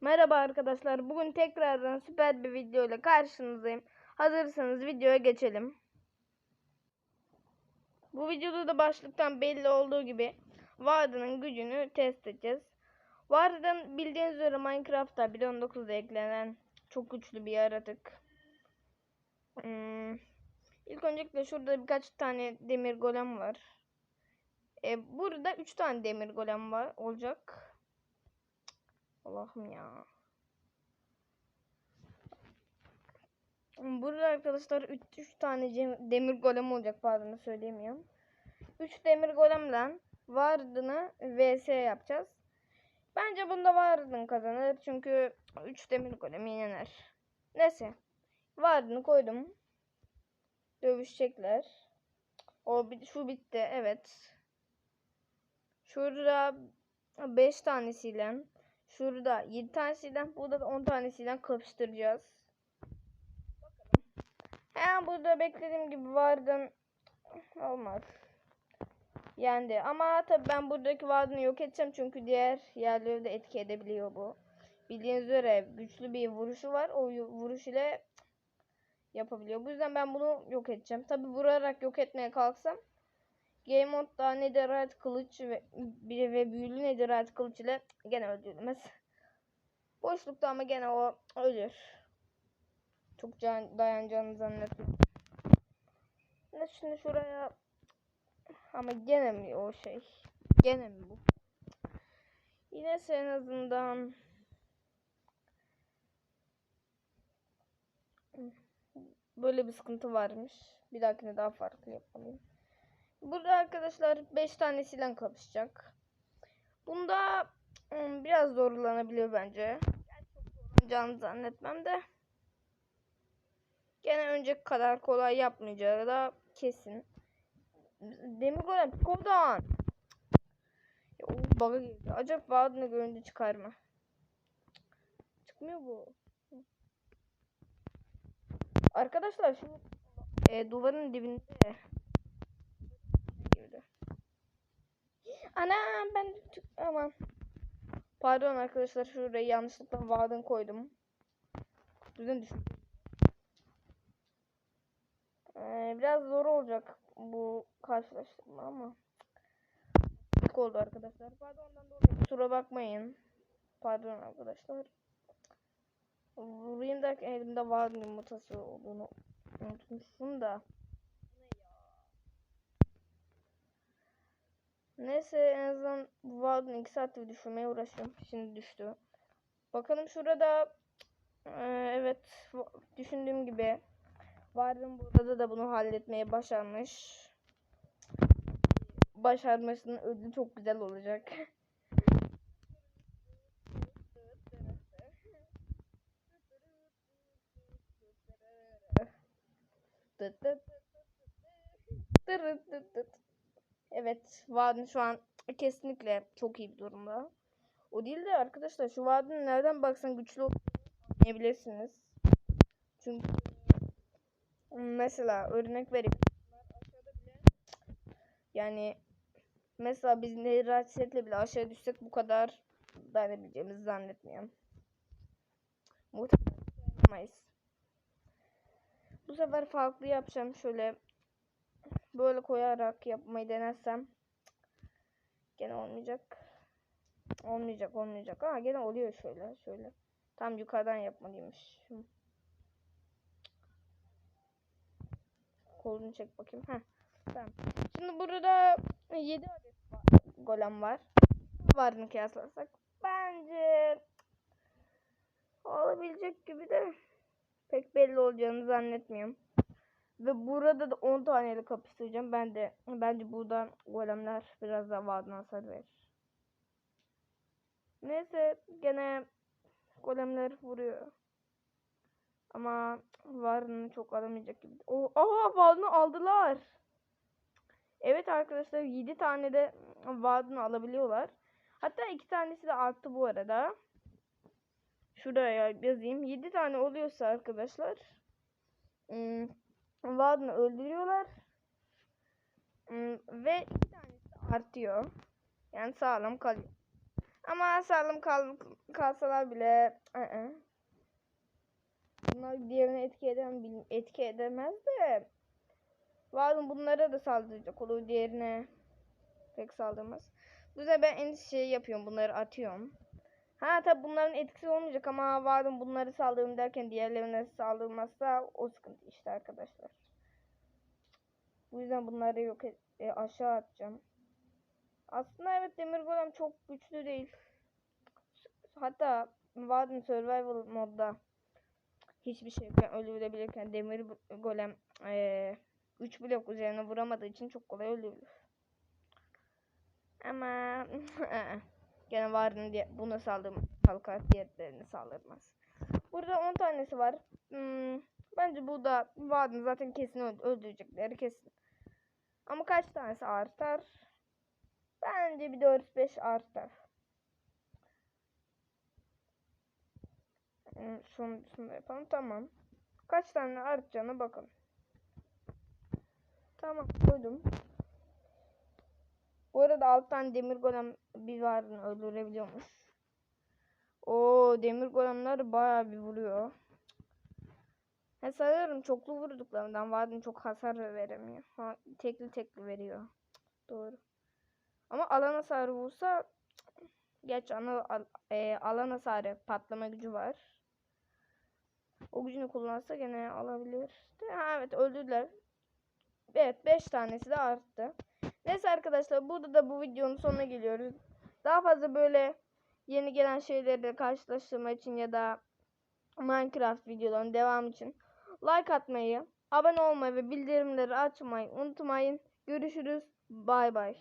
Merhaba arkadaşlar. Bugün tekrardan süper bir video ile karşınızdayım. Hazırsanız videoya geçelim. Bu videoda da başlıktan belli olduğu gibi Varda'nın gücünü test edeceğiz. Varda'nın bildiğiniz üzere Minecraft'ta 1.19'da eklenen çok güçlü bir yaratık. Hmm. İlk öncelikle şurada birkaç tane demir golem var. E, burada 3 tane demir golem var olacak. Allah'ım ya. Burada arkadaşlar 3 tane demir golem olacak pardon söyleyemiyorum. 3 demir golemle Vardın'ı vs yapacağız. Bence bunda Vardın kazanır çünkü 3 demir golem yener. Neyse. Vardın'ı koydum. Dövüşecekler. O şu bitti evet. Şurada 5 tanesiyle Şurada 7 tanesiyle burada da 10 tanesiyle kapıştıracağız. Hemen burada beklediğim gibi vardım. Olmaz. Yendi. Ama tabi ben buradaki vardını yok edeceğim çünkü diğer yerleri de etki edebiliyor bu. Bildiğiniz üzere güçlü bir vuruşu var. O vuruş ile yapabiliyor. Bu yüzden ben bunu yok edeceğim. Tabi vurarak yok etmeye kalksam Game Mode'da Netherite kılıç ve, ve büyülü Netherite kılıç ile gene öldürülmez. Boşlukta ama gene o ölür. Çok can, dayanacağını zannetmiyorum. Ne şimdi şuraya ama gene mi o şey? Gene mi bu? Yine en azından böyle bir sıkıntı varmış. Bir dahakine daha farklı yapmalıyım. Burada arkadaşlar 5 tanesiyle kapışacak. Bunda hmm, biraz zorlanabiliyor bence. Zorlanacağını zannetmem de. Gene önceki kadar kolay yapmayacağı da kesin. Demir golem kovdan. Bug'a girdi. Acaba vaadini görünce çıkar mı? Çıkmıyor bu. Arkadaşlar şu e, duvarın dibinde girdi. Anam ben aman. Pardon arkadaşlar şurayı yanlışlıkla vaadin koydum. Düzen düşün. Ee, biraz zor olacak bu karşılaştırma ama. İlk oldu arkadaşlar. Pardondan dolayı kusura bakmayın. Pardon arkadaşlar. Vurayım derken elimde vaadin yumurtası olduğunu unutmuşum da. Neyse en azından bu vaadini 2 saattir düşürmeye uğraşıyorum. Şimdi düştü. Bakalım şurada Ee, evet düşündüğüm gibi Vardım burada da bunu halletmeye başarmış. Başarmasının ödülü çok güzel olacak. Evet, Vadin şu an kesinlikle çok iyi bir durumda. O değil de arkadaşlar şu Vadin nereden baksan güçlü anlayabilirsiniz. Çünkü mesela örnek vereyim. Yani mesela biz Nehir bile aşağı düşsek bu kadar dayanabileceğimizi zannetmiyorum. Muhtemelen. Bu sefer farklı yapacağım. Şöyle böyle koyarak yapmayı denersem gene olmayacak. Olmayacak olmayacak. Aa gene oluyor şöyle şöyle. Tam yukarıdan yapmalıymış. Kolunu çek bakayım. Heh. Tamam. Şimdi burada 7 adet va- golem var. Varını kıyaslarsak bence olabilecek gibi de pek belli olacağını zannetmiyorum. Ve burada da 10 taneyle kapıştıracağım. Ben de bence buradan golemler biraz daha vaadine hasar verir. Neyse gene golemler vuruyor. Ama varını çok alamayacak gibi. O, aa varını aldılar. Evet arkadaşlar 7 tane de varını alabiliyorlar. Hatta 2 tanesi de arttı bu arada. Şuraya yazayım. 7 tane oluyorsa arkadaşlar ım, Varını öldürüyorlar. Im, ve 2 tanesi artıyor. Yani sağlam kalıyor. Ama sağlam kal kalsalar bile ı-ı. Bunlar diğerine etki eden etki edemez de Varım bunlara da saldıracak olur diğerine pek saldırmaz. Bu yüzden ben en şey yapıyorum bunları atıyorum. Ha tabi bunların etkisi olmayacak ama varım bunları saldırım derken diğerlerine saldırmazsa o sıkıntı işte arkadaşlar. Bu yüzden bunları yok et, e, aşağı atacağım. Aslında evet demir golem çok güçlü değil. Hatta Warden Survival modda hiçbir şeyden öldürülebilirken demir golem eee 3 blok üzerine vuramadığı için çok kolay öldürülür. Ama gene Warden diye buna saldırım kalkar diğerlerine saldırmaz. Burada 10 tanesi var. Hmm, bence bu da Warden zaten kesin öld- öldürecekleri kesin. Ama kaç tanesi artar? Bence bir 4-5 artar. Hmm, Şunu, şunu da yapalım. Tamam. Kaç tane artacağına bakalım. Tamam koydum. Bu arada alt tane demir golem bir varını öldürebiliyormuş. O demir golemler bayağı bir vuruyor. Ha, sanırım çoklu vurduklarından Warden çok hasar veremiyor. Ha, tekli tekli veriyor. Doğru. Ama alan hasarı vursa geç ana al, e, alan hasarı patlama gücü var. O gücünü kullansa gene alabilir. Ha, evet öldürdüler. Evet 5 tanesi de arttı. Neyse arkadaşlar burada da bu videonun sonuna geliyoruz. Daha fazla böyle yeni gelen şeylerle karşılaştırma için ya da Minecraft videolarının devam için like atmayı, abone olmayı ve bildirimleri açmayı unutmayın. Görüşürüz. Bay bay.